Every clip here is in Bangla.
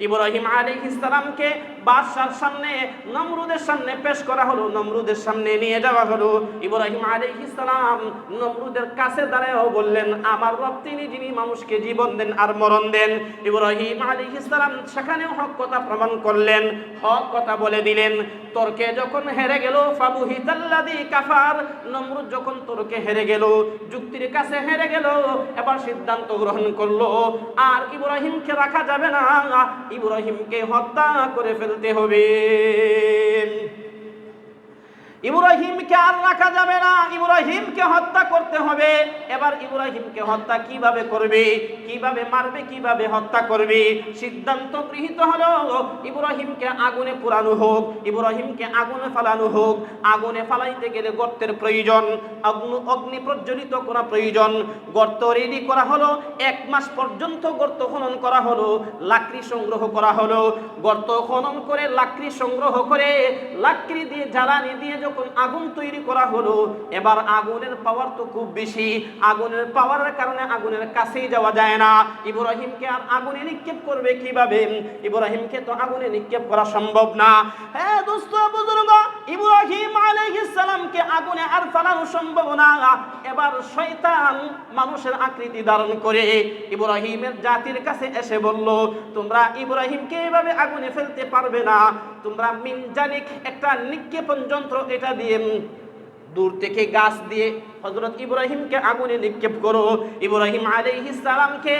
ইব্রাহিম আলী ইসলামকে বাদশার সামনে, নমরুদের সামনে পেশ করা হলো। নমরুদের সামনে নিয়ে যাওয়া হলো। ইব্রাহিম আলী ইসলাম নমরুদের কাছে দাঁড়ায়ও বললেন, আমার রব তিনি, যিনি মানুষকে জীবন দেন আর মরণ দেন। ইব্রাহিম আলী ইসলাম সেখানেও হক কথা প্রমাণ করলেন, হক কথা বলে দিলেন, তর্কে যখন হেরে গেল ফাবু হিতাল্লাদি কাফার। নমরুদ যখন তর্কে হেরে গেল, যুক্তির কাছে হেরে গেল, এবার সিদ্ধান্ত গ্রহণ করল, আর ইব্রাহিমকে রাখা যাবে না। ইব্রাহিমকে হত্যা করে ফেলতে হবে। ইব্রাহিমকে আর রাখা যাবে না। ইব্রাহিমকে হত্যা করতে হবে। এবার ইব্রাহিমকে হত্যা কীভাবে করবে? কীভাবে মারবে? কীভাবে হত্যা করবে? সিদ্ধান্ত গৃহীত হলো, ইব্রাহিমকে আগুনে পোড়ানো হোক, ইব্রাহিমকে আগুনে ফালানো হোক। আগুনে ফালাইতে গেলে গর্তের প্রয়োজন, অগ্নি অগ্নি প্রজ্বলিত করা প্রয়োজন। গর্ত রেডি করা হলো, এক মাস পর্যন্ত গর্ত খনন করা হলো, লাকড়ি সংগ্রহ করা হলো। গর্ত খনন করে, লাকড়ি সংগ্রহ করে, লাকড়ি দিয়ে জ্বালানি দিয়ে যখন আগুন তৈরি করা হলো, এবার আগুনের পাওয়ার তো খুব বেশি। আগুনের পাওয়ারের কারণে আগুনের কাছেই যাওয়া যায় না। ইব্রাহিমকে আর আগুনে নিক্ষেপ করবে কীভাবে? ইব্রাহিমকে তো আগুনে নিক্ষেপ করা সম্ভব না। হ্যাঁ দোস্ত, বুজুর্গ, ইব্রাহিম আলাইহিস সালামকে আগুনে আর ফালানো সম্ভব না। এবার শয়তান মানুষের আকৃতি ধারণ করে। ইব্রাহিমের জাতির কাছে এসে বলল, তোমরা ইব্রাহিমকে এভাবে আগুনে ফেলতে পারবে না। তোমরা মিনজানিক একটা নিক্ষেপণ যন্ত্র এটা দিয়ে দূর থেকে গাছ দিয়ে হজরত ইব্রাহিমকে আগুনে নিক্ষেপ করো। ইব্রাহিম আলাইহিস সালামকে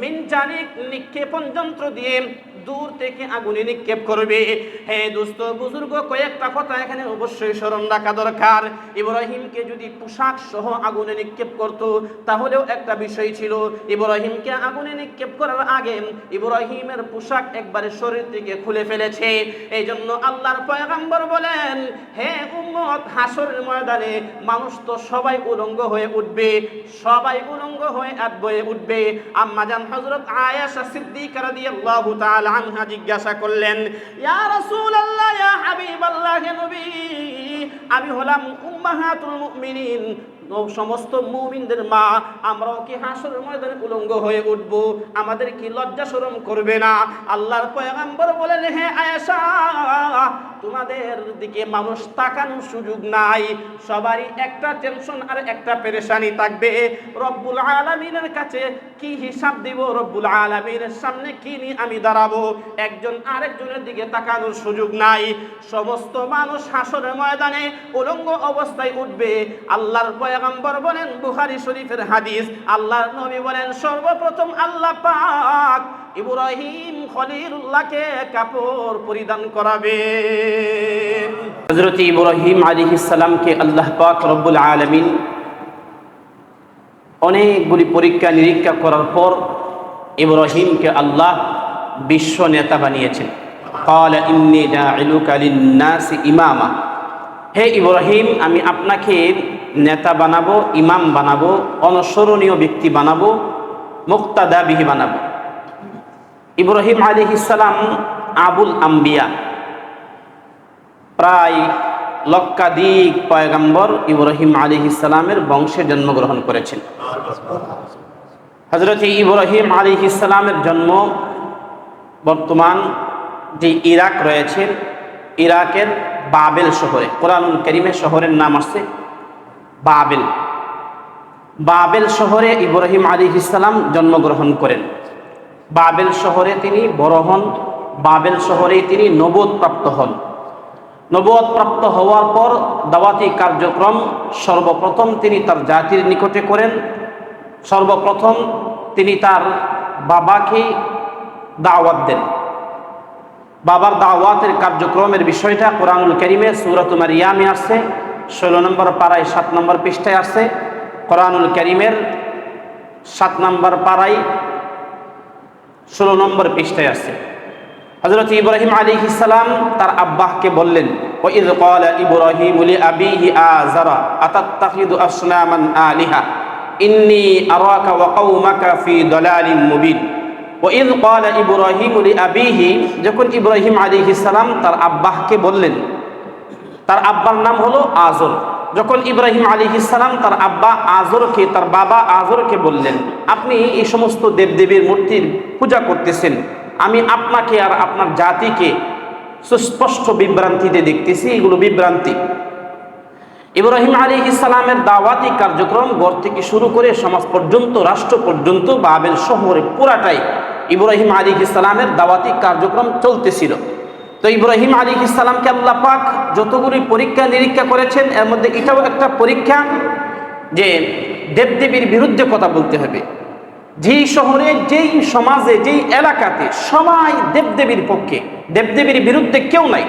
মিনজানিক নিক্ষেপণ যন্ত্র দিয়ে দূর থেকে আগুনে নিক্ষেপ করবে। হে দোস্ত বুজুর্গ, কয়েকটা কথা এখানে অবশ্যই স্মরণ রাখা দরকার। ইব্রাহিমকে যদি পোশাক সহ আগুনে নিক্ষেপ করত, তাহলেও একটা বিষয় ছিল। ইব্রাহিমকে আগুনে নিক্ষেপ করার আগে ইব্রাহিমের পোশাক একবারে শরীর থেকে খুলে ফেলেছে। এই জন্য আল্লাহর পয়গাম্বর বলেন, হে উম্মত হাসরের ময়দানে মানুষ তো সবাই উলঙ্গ হয়ে উঠবে, সবাই উলঙ্গ হয়ে এক বয়ে উঠবে। আম্মাজান হযরত আয়েশা সিদ্দিকা রাদিয়াল্লাহু তাআলা আনহা জিজ্ঞাসা করলেন, ইয়া রাসূলুল্লাহ, ইয়া হাবিবাল্লাহ নবী, আমি হলাম উম্মাহাতুল মুমিনিন সমস্ত মুমিনদের মা, আমরাও কি হাসরের ময়দানে উলঙ্গ হয়ে উঠব? আমাদের কি লজ্জা শরম করবে না? আল্লাহর পয়গাম্বর বলেন, হে আয়েশা, তোমাদের দিকে মানুষ তাকানোর সুযোগ নাই। সবারই একটা টেনশন আর একটা পেরেশানি থাকবে। রব্বুল আলামিনের কাছে কি হিসাব দিব? রব্বুল আলামিনের সামনে কি নিয়ে আমি দাঁড়াবো? একজন আরেকজনের দিকে তাকানোর সুযোগ নাই। সমস্ত মানুষ হাসরের ময়দানে উলঙ্গ অবস্থায় উঠবে। আল্লাহর পয়গাম্বর বলেন বুখারী শরীফের হাদিস আল্লাহর নবী বলেন সর্বপ্রথম আল্লাহ পাক ইব্রাহিম খলিলুল্লাহকে কাপড় পরিধান করাবে হযরত ইব্রাহিম আলাইহিস সালামকে আল্লাহ পাক রব্বুল আলামিন অনেকগুলি পরীক্ষা নিরীক্ষা করার পর ইব্রাহিমকে আল্লাহ বিশ্ব নেতা বানিয়েছেন قال إني جاعلك للناس ইমামা হে ইব্রাহিম আমি আপনাকে নেতা বানাবো, ইমাম বানাবো, অনুসরণীয় ব্যক্তি বানাবো, মুক্তাদাবিহি বানাবো। ইব্রাহিম আলী ইসালাম আবুল আম্বিয়া, প্রায় লক্ষাধিক পয়গাম্বর ইব্রাহিম আলী ইসালামের বংশে জন্মগ্রহণ করেছেন। হজরত ইব্রাহিম আলী ইসালামের জন্ম বর্তমান যে ইরাক রয়েছে, ইরাকের বাবেল শহরে কোরআন করিমের শহরের নাম আসছে বাবেল। বাবেল শহরে ইব্রাহিম আলী ইসলাম জন্মগ্রহণ করেন। বাবেল শহরে তিনি বড় হন, বাবেল শহরেই তিনি নবোধ প্রাপ্ত হন। নবোধ প্রাপ্ত হওয়ার পর দাওয়াতি কার্যক্রম সর্বপ্রথম তিনি তার জাতির নিকটে করেন। সর্বপ্রথম তিনি তার বাবাকে দাওয়াত দেন। বাবার দাওয়াতের কার্যক্রমের বিষয়টা কোরআনুল করিমে সুরত মারিয়ামে আসছে। ষোলো নম্বর পাড়ায় সাত নম্বর পৃষ্ঠায় আছে কোরআনুল করিমের সাত নম্বর পাড়ায় ষোলো নম্বর পৃষ্ঠায় আসছে। হজরত ইব্রাহিম আলী ইসালাম তার আব্বাহকে বললেন ও ওইদ কল ইব্রাহিম উলি আবিহি আজারা আতাত্তাহিদু আসনামান আলিহা? ইন্নি আরাকা ওয়া কাউমাকা ফি দলালিন মুবিন। ও ওইদ কল ইব্রাহিম উলি আবিহি? যখন ইব্রাহিম আলী ইসালাম তার আব্বাহকে বললেন তার আব্বার নাম হলো আজর। যখন ইব্রাহিম আলী ইসলাম তার আব্বা আজরকে, তার বাবা আজরকে বললেন, আপনি এই সমস্ত দেবদেবীর মূর্তির পূজা করতেছেন। আমি আপনাকে আর আপনার জাতিকে সুস্পষ্ট বিভ্রান্তিতে দেখতেছি। এগুলো বিভ্রান্তি। ইব্রাহিম আলী ইসলামের দাওয়াতি কার্যক্রম ঘর থেকে শুরু করে সমাজ পর্যন্ত, রাষ্ট্র পর্যন্ত, বাবেল শহরে পুরাটাই ইব্রাহিম আলী ইসলামের দাওয়াতি কার্যক্রম চলতেছিল। তো ইব্রাহিম আলী ইসলামকে আল্লাহ পাক যতগুলি পরীক্ষা নিরীক্ষা করেছেন, এর মধ্যে এটাও একটা পরীক্ষা যে দেবদেবীর বিরুদ্ধে কথা বলতে হবে। যেই শহরে, যেই সমাজে, যেই এলাকাতে সবাই দেবদেবীর পক্ষে, দেবদেবীর বিরুদ্ধে কেউ নাই,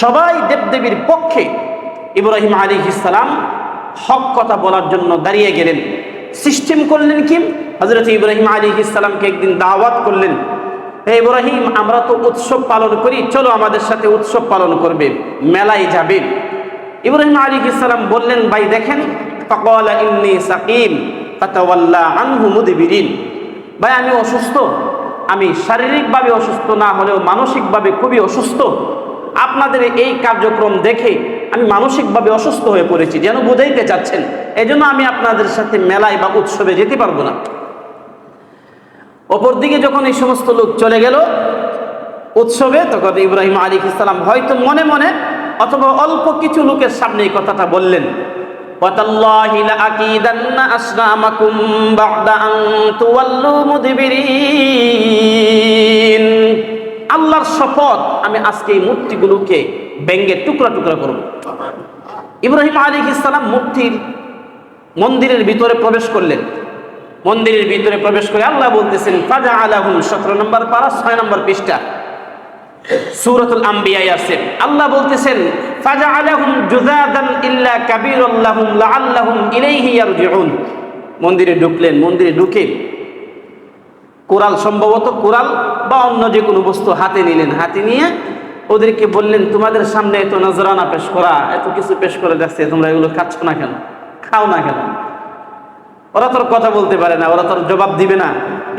সবাই দেবদেবীর পক্ষে ইব্রাহিম আলী ইসালাম হক কথা বলার জন্য দাঁড়িয়ে গেলেন। সিস্টেম করলেন কি? হজরত ইব্রাহিম আলী ইসালামকে একদিন দাওয়াত করলেন। হে ইব্রাহিম, আমরা তো উৎসব পালন করি, চলো আমাদের সাথে উৎসব পালন করবে, মেলায় যাবে। ইব্রাহিম আলী ইসালাম বললেন, ভাই, দেখেন। আনহু ভাই, আমি অসুস্থ। আমি শারীরিকভাবে অসুস্থ না হলেও মানসিকভাবে খুবই অসুস্থ। আপনাদের এই কার্যক্রম দেখে আমি মানসিকভাবে অসুস্থ হয়ে পড়েছি, যেন বুঝাইতে চাচ্ছেন। এই জন্য আমি আপনাদের সাথে মেলায় বা উৎসবে যেতে পারব না। অপরদিকে যখন এই সমস্ত লোক চলে গেল উৎসবে, তখন ইব্রাহিম আলী ইসলাম হয়তো মনে মনে অথবা অল্প কিছু লোকের সামনে এই কথাটা বললেন আল্লাহর শপথ, আমি আজকে এই মূর্তিগুলোকে ব্যঙ্গে টুকরা টুকরা করব। ইব্রাহিম আলী ইসলাম মূর্তির মন্দিরের ভিতরে প্রবেশ করলেন। মন্দিরের ভিতরে প্রবেশ করে আল্লাহ বলতেছেন, ফাজা আলাহুম সতেরো নম্বর পারা, ছয় নম্বর পৃষ্ঠা। সূরাতুল আম্বিয়ায় আছে আল্লাহ বলতেছেন, ফাজা আলাহুম জুজাদান ইল্লা কাবীরুল্লাহুম লাআল্লাহুম ইলাইহি ইয়ারজিউন। মন্দিরে ঢুকলেন, মন্দিরে ঢুকে কোরাল সম্ভবত কোরাল বা অন্য যে কোনো বস্তু হাতে নিলেন। হাতে নিয়ে ওদেরকে বললেন, তোমাদের সামনে এত নজরানা পেশ করা, এত কিছু পেশ করে যাচ্ছে, তোমরা এগুলো খাচ্ছ না কেন? খাও না কেন? ওরা তোর কথা বলতে পারে না, ওরা তোর জবাব দিবে না।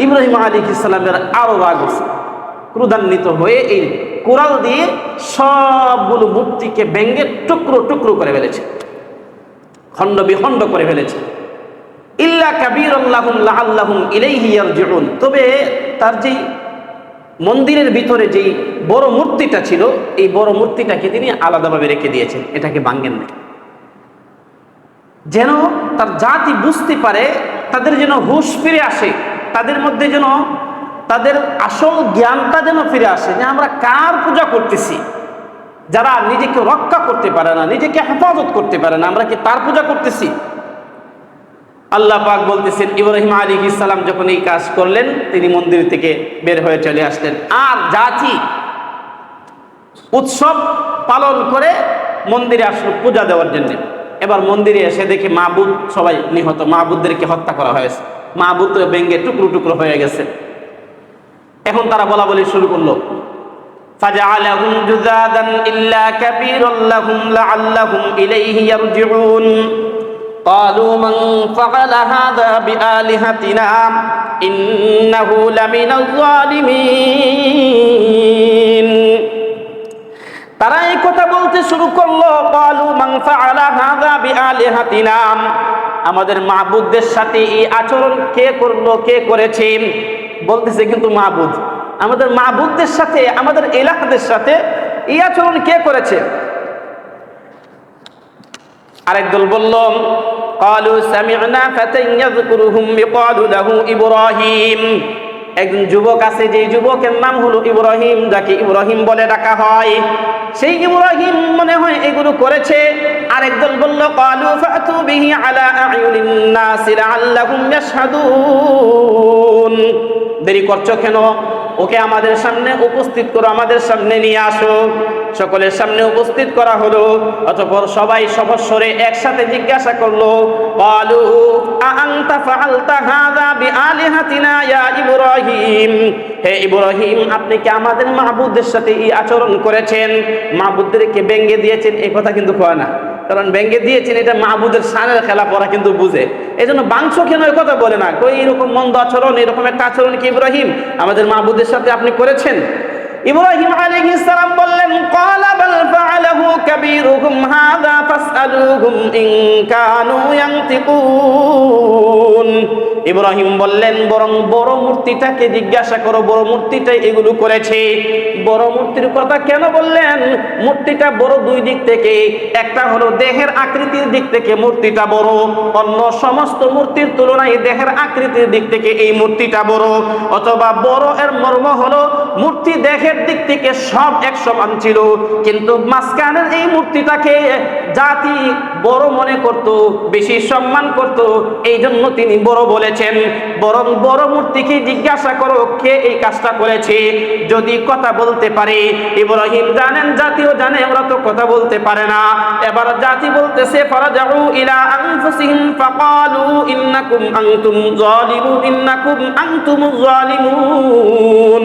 ইব্রাহিম আলী ইসলামের আরও রাগ ক্রুদান্বিত হয়ে এই কোরাল দিয়ে সবগুলো মূর্তিকে ব্যঙ্গে টুকরো টুকরো করে ফেলেছে, খণ্ড বিখণ্ড করে ফেলেছে। ইল্লা কাবির আল্লাহুম ইলাইহি ইয়ারজিউন। তবে তার যেই মন্দিরের ভিতরে যেই বড় মূর্তিটা ছিল, এই বড় মূর্তিটাকে তিনি আলাদাভাবে রেখে দিয়েছেন, এটাকে ভাঙ্গেন না যেন তার জাতি বুঝতে পারে, তাদের যেন হুশ ফিরে আসে, তাদের মধ্যে যেন তাদের আসল জ্ঞানটা যেন ফিরে আসে যে আমরা কার পূজা করতেছি। যারা নিজেকে রক্ষা করতে পারে না, নিজেকে হেফাজত করতে পারে না, আমরা কি তার পূজা করতেছি? আল্লাহ পাক বলতেছেন, ইব্রাহিম আলী ইসালাম যখন এই কাজ করলেন, তিনি মন্দির থেকে বের হয়ে চলে আসলেন। আর জাতি উৎসব পালন করে মন্দিরে আসলো পূজা দেওয়ার জন্য। এবার মন্দিরে এসে দেখে মাহবুদ সবাই নিহত মাহবুদদেরকে হত্যা করা হয়েছে মাহবুদ তো ভেঙ্গে টুকরো টুকরো হয়ে গেছে এখন তারা বলা বলি শুরু করলো فجعلهم جذاذا إلا كبيرا لهم لعلهم إليه يرجعون قالوا من فعل هذا بآلهتنا إنه لمن الظالمين তারা এই কথা বলতে শুরু করলো কালু মান ফাআলা হাযা বিআলিহাতিনা আমাদের মাহবুদদের সাথে এই আচরণ কে করলো কে করেছে বলতেছে কিন্তু মাহবুদ আমাদের মাহবুদদের সাথে আমাদের এলাকাদের সাথে এই আচরণ কে করেছে আরেক দল বলল قالوا سمعنا فتى يذكرهم يقال له ইব্রাহিম একজন যুবক আছে যে যুবকের নাম হলো ইব্রাহিম, যাকে ইব্রাহিম বলে ডাকা হয়। সেই ইব্রাহিম মনে হয় এগুলো করেছে। আরেকজন বলল, কালু ফাতু বিহি আলা আয়ুনিন নাস লাআল্লাহুম ইয়াশহাদুন। দেরি করছ কেন? ওকে আমাদের সামনে উপস্থিত করো, আমাদের সামনে নিয়ে আসো। সকলের সামনে উপস্থিত করা হলো, অতঃপর সবাই সবস্বরে একসাথে জিজ্ঞাসা করল কালু আআনতা ফাআলতা হাযা বিআলিহাতিনা ইয়া ইব্রাহিম? হে ইব্রাহিম, আপনি কি আমাদের মাহবুবদের সাথে এই আচরণ করেছেন? মাহবুবদেরকে ব্যঙ্গে দিয়েছেন এই কথা কিন্তু কয় না। কারণ ব্যাংকে দিয়েছেন এটা মাহবুদের সানের খেলা পড়া কিন্তু বুঝে। এই জন্য বাংশ কেন কথা বলে না, কই এরকম মন্দ আচরণ, এরকম একটা আচরণ কি ইব্রাহিম? আমাদের মাহবুদের সাথে আপনি করেছেন? ইব্রাহিম আলাইহিস সালাম বললেন, ক্বালা বাল ফাআলাহু কাবীরুহুম হাযা ফাসআলুহুম ইন কানু ইয়ানতিকুন। ইব্রাহিম বললেন, বরং বড় মূর্তিটাকে জিজ্ঞাসা করো, বড় মূর্তিটাই এগুলো করেছে। বড় মূর্তির কথা কেন বললেন? মূর্তিটা বড় দুই দিক থেকে, একটা হলো দেহের আকৃতির দিক থেকে মূর্তিটা বড়, অন্য সমস্ত মূর্তির তুলনায় দেহের আকৃতির দিক থেকে এই মূর্তিটা বড়, অথবা বড় এর মর্ম হলো মূর্তি দেহের দিক থেকে সব এক সমান ছিল। কিন্তু মাঝখানের এই মূর্তিটাকে জাতি বড় মনে করত, বেশি সম্মান করত। এই জন্য তিনি বড় বলেছেন। বরং বড় মূর্তিকে জিজ্ঞাসা করো, কে এই কাজটা করেছে? যদি কথা বলতে পারে, ইব্রাহিম জানেন, জাতিও জানে ওরা তো কথা বলতে পারে না। এবার জাতি বলতেছে, ফারাজাউ ইলা আনফুসিহিম ফাকালু ইন্নাকুম আনতুম যালিমুন ইন্নাকুম আনতুম যালিমুন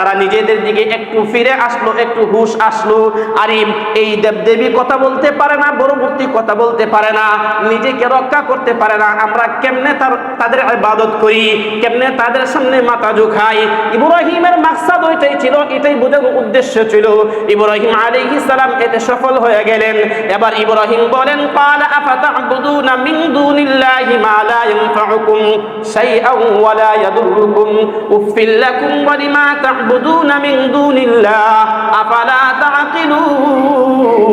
তারা নিজেদের দিকে একটু ফিরে আসলো একটু হুশ আসলো আরে এই দেবদেবী কথা বলতে পারে না বড় মূর্তি কথা বলতে পারে না নিজেকে রক্ষা করতে পারে না আমরা কেমনে তার তাদের ইবাদত করি কেমনে তাদের সামনে মাথা ঝুঁকাই ইব্রাহিমের মাকসাদ ওইটাই ছিল এটাই বোঝার উদ্দেশ্য ছিল ইব্রাহিম আলাইহিস সালাম এতে সফল হয়ে গেলেন এবার ইব্রাহিম বলেন قال افتعبدون من دون الله ما لا ينفعكم شيئا ولا يضركم اف لكم ولما تعبدون من دون الله أفلا تعقلون؟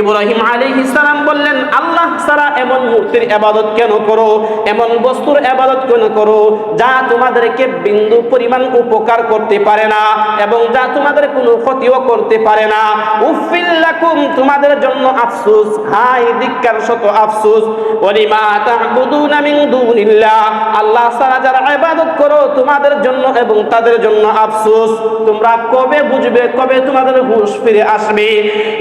ইব্রাহিম আলাইহিস সালাম বললেন, আল্লাহ ছাড়া এমন মূর্তির ইবাদত কেন করো? এমন বস্তুর ইবাদত কেন করো যা তোমাদেরকে বিন্দু পরিমাণ উপকার করতে পারে না এবং যা তোমাদের কোনো ক্ষতিও করতে পারে না? উফিল্লাকুম তোমাদের জন্য আফসোস হাই দিক্কার শত আফসোস। ওলিমা তা'বুদুনা মিন দুনিল্লাহ, আল্লাহ ছাড়া যারা ইবাদত করো তোমাদের জন্য এবং তাদের জন্য আফসোস। তোমরা কবে বুঝবে, কবে তোমাদের হুঁশ ফিরে আসবে?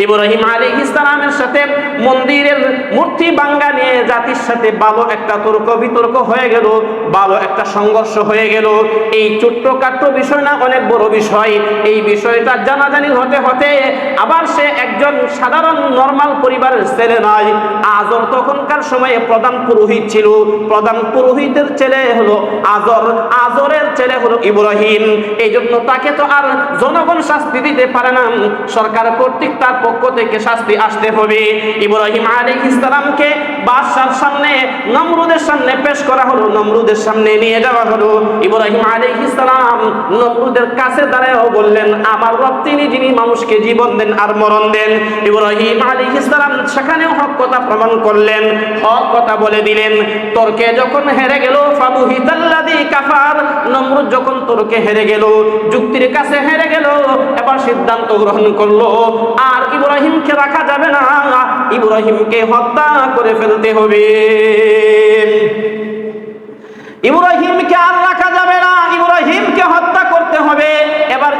ইব্রাহিম আলাইহিস সালামের সাথে মন্দিরের মূর্তি বাঙ্গা নিয়ে জাতির সাথে ভালো একটা তর্ক বিতর্ক হয়ে গেল, ভালো একটা সংঘর্ষ হয়ে গেল। এই ছোট্টখাট্ট বিষয় না, অনেক বড় বিষয়। এই বিষয়টা জানাজানি হতে হতে আবার সে একজন সাধারণ নর্মাল পরিবারের ছেলে নয় আজর তখনকার সময়ে প্রধান পুরোহিত ছিল। প্রধান পুরোহিতের ছেলে হলো আজর। আজরের ছেলে হলো ইব্রাহিম। এই জন্য তাকে তো আর জনগণ শাস্তি দিতে পারে না। সরকার কর্তৃক তার পক্ষ থেকে শাস্তি আসতে হবে। ইব্রাহিম আলী ইসলামকে বাদশার সামনে, নমরুদের সামনে পেশ করা হলো, নমরুদের সামনে নিয়ে যাওয়া হলো। ইব্রাহিম নমরুদের কাছে দাঁড়ায়ও বললেন, আমার রব তিনি, যিনি মানুষকে জীবন দেন আর মরণ দেন। ইব্রাহিম সেখানেও হক কথা প্রমাণ করলেন, হক কথা বলে দিলেন, তর্কে যখন হেরে গেল, ফাবুহিতাল্লাযী কাফার। নমরুদ যখন তর্কে হেরে গেল, যুক্তির কাছে হেরে গেল, এবার সিদ্ধান্ত গ্রহণ করল, আর ইব্রাহিমকে রাখা যাবে না। ইব্রাহিমকে হত্যা করে ফেলতে হবে। ইব্রাহিমকে আর রাখা যাবে না ইব্রাহিমকে হত্যা করতে হবে এবার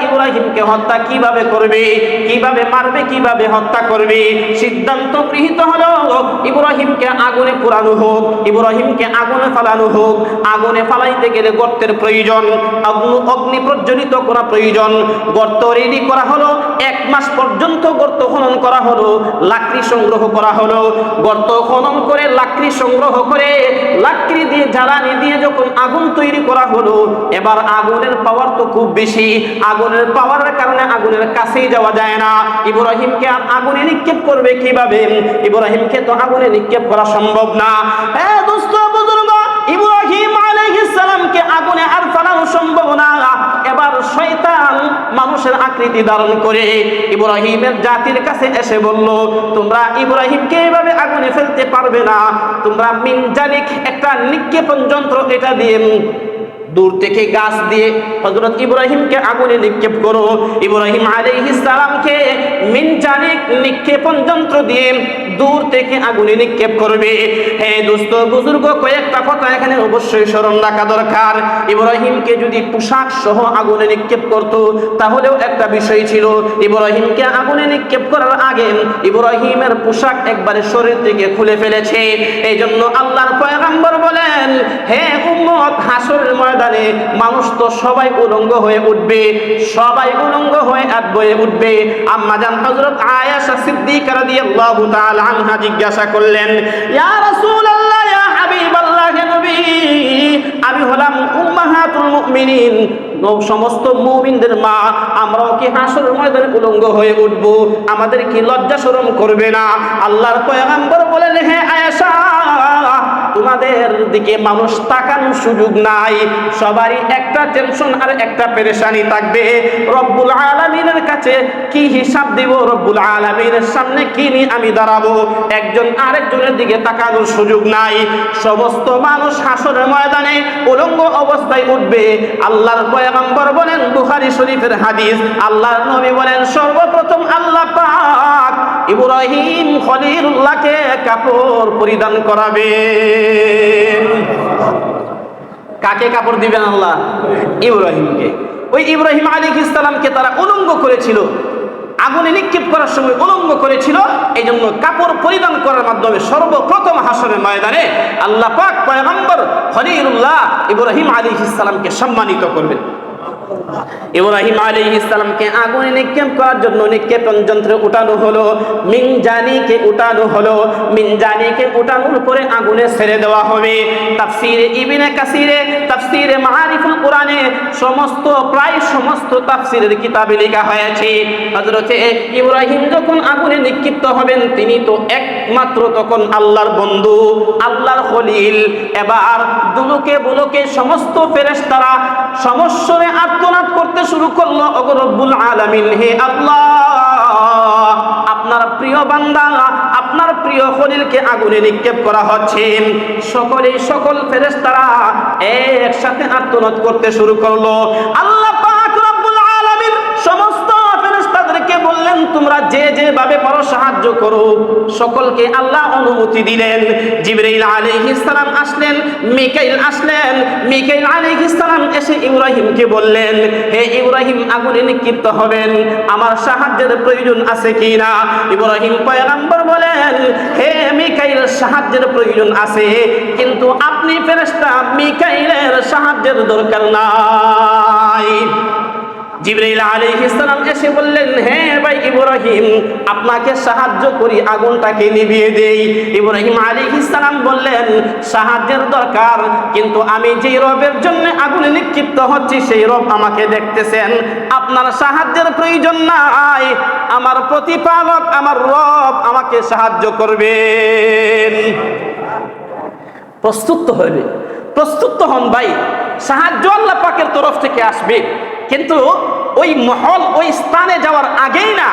ইব্রাহিমকে হত্যা কীভাবে করবে, কীভাবে মারবে, কীভাবে হত্যা করবে? সিদ্ধান্ত গৃহীত হলো ইব্রাহিমকে আগুনে পোড়ানো হোক, ইব্রাহিমকে আগুনে ফালানো হোক। আগুনে ফালাইতে গেলে গর্তের প্রয়োজন, অগ্নি প্রজ্বলিত করা প্রয়োজন। গর্ত রেডি করা হলো, এক মাস পর্যন্ত গর্ত খনন করা হলো, লাকড়ি সংগ্রহ করা হলো। গর্ত খনন করে লাকড়ি সংগ্রহ করে, লাকড়ি দিয়ে জ্বালানি দিয়ে যখন আগুন তৈরি করা হলো, এবার আগুনের পাওয়ার তো খুব বেশি। আগুনের পাওয়ারের কারণে আগুনের কাছেই যাওয়া যায় না। ইব্রাহিমকে আর আগুনে নিক্ষেপ করবে কীভাবে? ইব্রাহিমকে তো আগুনে নিক্ষেপ করা সম্ভব না। ইব্রাহিম আলাইহিস সালামকে আগুনে আর সম্ভব না। এবার শয়তান মানুষের আকৃতি ধারণ করে। ইব্রাহিমের জাতির কাছে এসে বলল, তোমরা ইব্রাহিমকে এইভাবে আগুনে ফেলতে পারবে না। তোমরা মিনজালিক একটা নিক্ষেপণ যন্ত্র এটা দিয়ে দূর থেকে গাছ দিয়ে হযরত ইব্রাহিমকে আগুনে নিক্ষেপ করো। ইব্রাহিম আলাইহিস সালামকে মিনজানিক নিক্ষেপণ যন্ত্র দিয়ে দূর থেকে আগুনে নিক্ষেপ করবে। হে দোস্ত বুজুর্গ, কয়েকটা কথা এখানে অবশ্যই স্মরণ রাখা দরকার। ইব্রাহিমকে যদি পোশাক সহ আগুনে নিক্ষেপ করত, তাহলেও একটা বিষয় ছিল, ইব্রাহিমকে আগুনে নিক্ষেপ করার আগে ইব্রাহিমের পোশাক একবারে শরীর থেকে খুলে ফেলেছে। এই জন্য আল্লাহর পয়গাম্বর বলেন, হে উম্মত, হাসরের ময়দানে মানুষ তো সবাই উলঙ্গ হয়ে উঠবে, সবাই উলঙ্গ হয়ে এক বয়ে উঠবে। আম্মা জান হযরত আয়েশা সিদ্দিকা রাদিয়াল্লাহু তাআলা আনহা জিজ্ঞাসা করলেন আমি হলাম উম্মাহাতুল মুমিনিন সমস্ত মুমিনদের মা, আমরাও কি হাসর ময়দানে উলঙ্গ হয়ে উঠব? আমাদের কি লজ্জা শরম করবে না? আল্লাহর পয়গাম্বর বলেন, হে আয়েশা, তোমাদের দিকে মানুষ তাকানোর সুযোগ নাই। সবারই একটা টেনশন আর একটা পেরেশানি থাকবে। রব্বুল আলামিনের কাছে কি হিসাব দিব? রব্বুল আলামিনের সামনে কি নিয়ে আমি দাঁড়াবো? একজন আরেকজনের দিকে তাকানোর সুযোগ নাই। সমস্ত মানুষ হাসরের ময়দানে উলঙ্গ অবস্থায় উঠবে। আল্লাহর পয়গম্বর বলেন বুহারি শরীফের হাদিস আল্লাহ নবী বলেন, সর্বপ্রথম আল্লাহ পাক ইব্রাহিম খলিলুল্লাহকে কাপড় পরিধান করাবে। কাকে কাপড় দিবেন আল্লাহ? ইব্রাহিমকে। ওই ইব্রাহিম আলী ইসলামকে তারা উলঙ্গ করেছিল। আগুনে নিক্ষেপ করার সময় উলঙ্গ করেছিল। এই জন্য কাপড় পরিধান করার মাধ্যমে সর্বপ্রথম হাসনের ময়দানে আল্লাহ পাক পয়গম্বর হলিউল্লাহ ইব্রাহিম আলী ইসলামকে সম্মানিত করবেন। ইব্রাহিম আলী ইসলামকে আগুনে নিক্ষেপ করার জন্য নিক্ষেপণ যন্ত্রে উঠানো হলো। মিনজানিকে উঠানো হলো। মিনজানিকে উঠানোর পরে আগুনে ছেড়ে দেওয়া হবে। তাফসিরে ইবিনে কাসিরে, তাফসিরে মারিফুল কোরআনে সমস্ত, প্রায় সমস্ত তাফসিরের কিতাবে লেখা হয়েছে। হযরতে ইব্রাহিম যখন আগুনে নিক্ষিপ্ত হবেন, তিনি তো একমাত্র তখন আল্লাহর বন্ধু, আল্লাহর খলিল। এবার দুলুকে, বুলুকে, সমস্ত ফেরেশতারা সমস্যরে আত্মনাদ করতে শুরু করল অগরবুল আলামিন, হে আল্লাহ, আপনার প্রিয় বান্দা, আপনার প্রিয় খলিলকে আগুনে নিক্ষেপ করা হচ্ছে। সকলেই সকল ফেরেস্তারা একসাথে আর্তনাদ করতে শুরু করল। আল্লাহ যে যেভাবে পারো সাহায্য করো সকলকে আল্লাহ অনুমতি দিলেন। জিবরাইল সালাম আসলেন, মিকাইল আসলেন, মিকাইল সালাম এসে ইব্রাহিমকে বললেন, হে ইব্রাহিম, আগুনে নিক্ষিপ্ত হবেন। আমার সাহায্যের প্রয়োজন আছে কি না ইব্রাহিম পয়গম্বর বলেন, হে মিকাইল, সাহায্যের প্রয়োজন আছে, কিন্তু আপনি ফেরেশতা মিকাইলের সাহায্যের দরকার নাই। জিবরাইল আলাইহিস সালাম এসে বললেন হ্যাঁ ভাই আপনাকে সাহায্য করি, আগুনটাকে নিভিয়ে দেই। বললেন, সাহায্যের দরকার, কিন্তু আমি যেই রবের আগুনে নিক্ষিপ্ত হচ্ছি, সেই রব আমাকে দেখতেছেন। আপনার সাহায্যের প্রয়োজন নাই। আমার প্রতিপালক, আমার রব আমাকে সাহায্য করবেন। প্রস্তুত হইবে। প্রস্তুত হন ভাই। সাহায্য আল্লাহ পাকের তরফ থেকে আসবে। কিন্তু ওই মহল ওই স্থানে যাওয়ার আগেই না।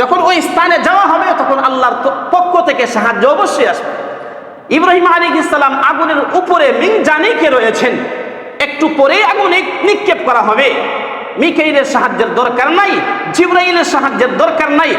যখন ওই স্থানে যাওয়া হবে, তখন আল্লাহর পক্ষ থেকে সাহায্য অবশ্যই আসবে। ইব্রাহিম আলী ইসলাম আগুনের উপরে মিং জানিকে রয়েছেন। একটু পরেই আগুন নিক্ষেপ করা হবে। মিকাইলের সাহায্যের দরকার নাই, জিব্রাইলের সাহায্যের দরকার নাই,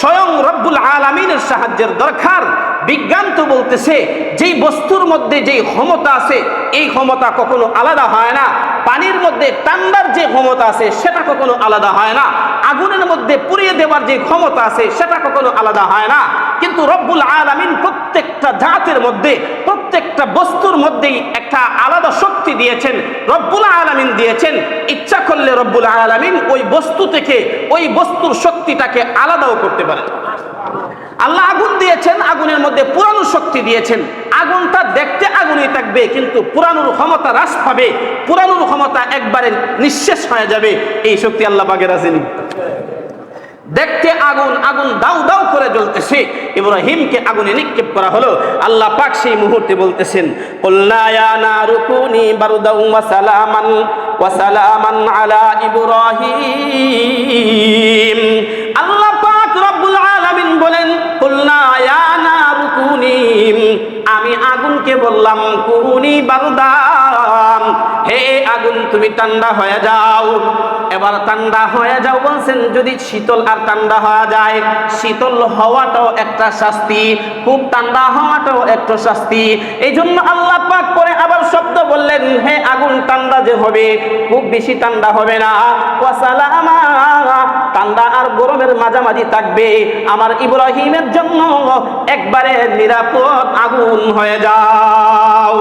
স্বয়ং রব্বুল আলামিনের সাহায্যের দরকার। বিজ্ঞান তো বলতেছে, যেই বস্তুর মধ্যে যেই ক্ষমতা আছে, এই ক্ষমতা কখনো আলাদা হয় না। পানির মধ্যে টান্ডার যে ক্ষমতা আছে, সেটা কখনো আলাদা হয় না। আগুনের মধ্যে পুড়িয়ে দেওয়ার যে ক্ষমতা আছে, সেটা কখনো আলাদা হয় না। কিন্তু রব্বুল আলামিন প্রত্যেকটা জাতের মধ্যে, প্রত্যেকটা বস্তুর মধ্যেই একটা আলাদা শক্তি দিয়েছেন, রব্বুল আলামিন দিয়েছেন। ইচ্ছা করলে রব্বুল আলামিন ওই বস্তু থেকে, ওই বস্তুর শক্তিটাকে আলাদাও করতে পারেন। আল্লাহ আগুন দিয়েছেন, আগুনের মধ্যে পুরানো শক্তি দিয়েছেন। আগুনটা দেখতে আগুনই থাকবে, কিন্তু পুরানোর ক্ষমতা হ্রাস পাবে। পুরানোর ক্ষমতা একবারে নিঃশেষ হয়ে যাবে। এই শক্তি আল্লাহ বাগের আসেনি দেখতে আগুন আগুন দাউ দাউ করে জ্বলতেছে। ইব্রাহিমকে আগুনে নিক্ষেপ করা হলো। আল্লাহ পাক সেই মুহূর্তে বলতেছেন আল্লাহ আগুনকে বললাম কুনি বারদাম হে আগুন, তুমি ঠান্ডা হয়ে যাও। এবার ঠান্ডা হয়ে যাও বলছেন, যদি শীতল আর ঠান্ডা হওয়া যায়, শীতল হওয়াটাও একটা শাস্তি, খুব ঠান্ডা হওয়াটাও একটা শাস্তি। এই জন্য আল্লাহ পাক করে আবার শব্দ বললেন, হে আগুন, ঠান্ডা যে হবে, খুব বেশি ঠান্ডা হবে না। ওয়াসালামা ঠান্ডা আর গরমের মাঝামাঝি থাকবে। আমার ইব্রাহিমের জন্য একবারে নিরাপদ আগুন হয়ে যাও।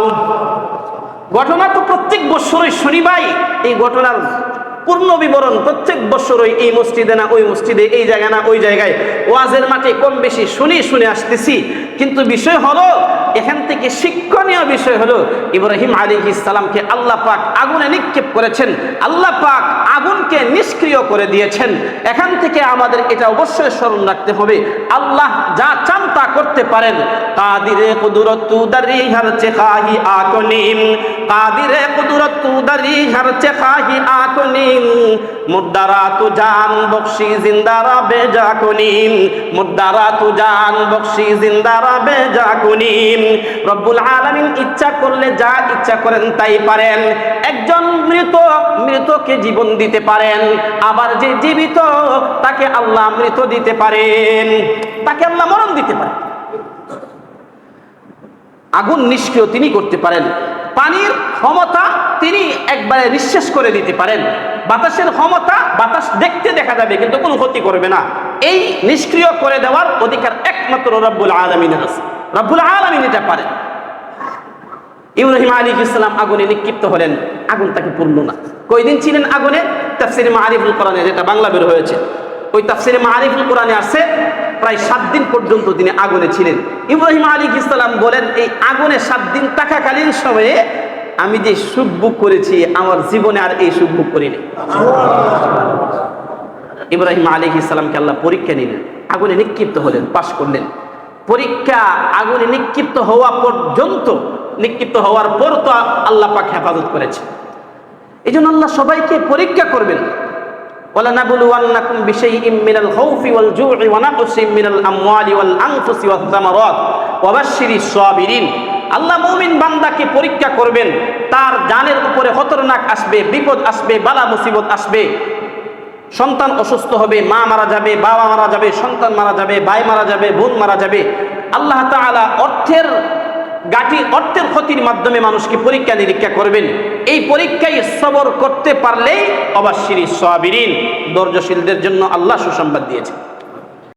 ঘটনা তো প্রত্যেক বছরই শুনি ভাই এই ঘটনার পূর্ণ বিবরণ প্রত্যেক বছরই এই মসজিদে না, ওই মসজিদে, এই জায়গায় না, ওই জায়গায়। ওয়াজের মাঠে কম বেশি শুনি শুনে আসতেছি। কিন্তু বিষয় হলো এখান থেকে শিক্ষণীয় বিষয় হলো ইব্রাহিম আলী ইসলামকে আল্লাহ পাক আগুনে নিক্ষেপ করেছেন। আল্লাহ পাক আগুনকে নিষ্ক্রিয় করে দিয়েছেন। এখান থেকে আমাদের এটা অবশ্যই স্মরণ রাখতে হবে। আল্লাহ যা চান তা করতে পারেন। কাদিরে কুদরতু দারি হারচে খাহি আকনিম। কাদিরে কুদরতু দারি হারচে খাহি আকনিম। মুদ্দারা তু জান বখশি জিন্দারা বেজা কুনিম মুদ্দারা তু জান বখশি জিন্দারা বেজা কুনিম রব্বুল আলামিন ইচ্ছা করলে যা ইচ্ছা করেন তাই পারেন। একজন মৃত মৃতকে জীবন দিতে পারেন, আবার যে জীবিত তাকে আল্লাহ মৃত দিতে পারেন, তাকে আল্লাহ মরণ দিতে পারেন। আগুন নিষ্ক্রিয় তিনি করতে পারেন, পানির ক্ষমতা তিনি একবারে নিঃশেষ করে দিতে পারেন, বাতাসের ক্ষমতা বাতাস দেখতে দেখা যাবে, কিন্তু কোনো ক্ষতি করবে না। এই নিষ্ক্রিয় করে দেওয়ার অধিকার একমাত্র রব্বুল আলমিনের আছে। রব্বুল আলমিন এটা পারেন। ইব্রাহিম আলী ইসলাম আগুনে নিক্ষিপ্ত হলেন, আগুন তাকে পূর্ণ না। কয়দিন ছিলেন আগুনে? তাফসিরে মারিফুল কোরআনে যেটা বাংলা বের হয়েছে। ওই তাফসিরে মারিফুল কোরআনে আছে প্রায় সাত দিন পর্যন্ত তিনি আগুনে ছিলেন। ইব্রাহিম আলী ইসলাম বলেন, এই আগুনে সাত দিন থাকাকালীন সময়ে আমি যে সুখ বুক করেছি, আমার জীবনে আর এই সুখ বুক করিনি। ইব্রাহিম আলী ইসলামকে আল্লাহ পরীক্ষা নিলেন, আগুনে নিক্ষিপ্ত হলেন, পাশ করলেন। পরীক্ষা আগুনে নিক্ষিপ্ত হওয়া পর্যন্ত, নিক্ষিপ্ত হওয়ার পর তো আল্লাহ পাক হেফাজত করেছে। এই জন্য আল্লাহ সবাইকে পরীক্ষা করবেন। আল্লাহ বান্দাকে পরীক্ষা করবেন। তার জানের উপরে খতরনাক আসবে, বিপদ আসবে, বালা মুসিবত আসবে। সন্তান অসুস্থ হবে, মা মারা যাবে, বাবা মারা যাবে, সন্তান মারা যাবে, ভাই মারা যাবে, বোন মারা যাবে। আল্লাহ তালা অর্থের গাঠি, অর্থের ক্ষতির মাধ্যমে মানুষকে পরীক্ষা নিরীক্ষা করবেন। এই পরীক্ষায় সবর করতে পারলেই অবাশিরি সাবিরিন। ধৈর্যশীলদের জন্য আল্লাহ সুসংবাদ দিয়েছে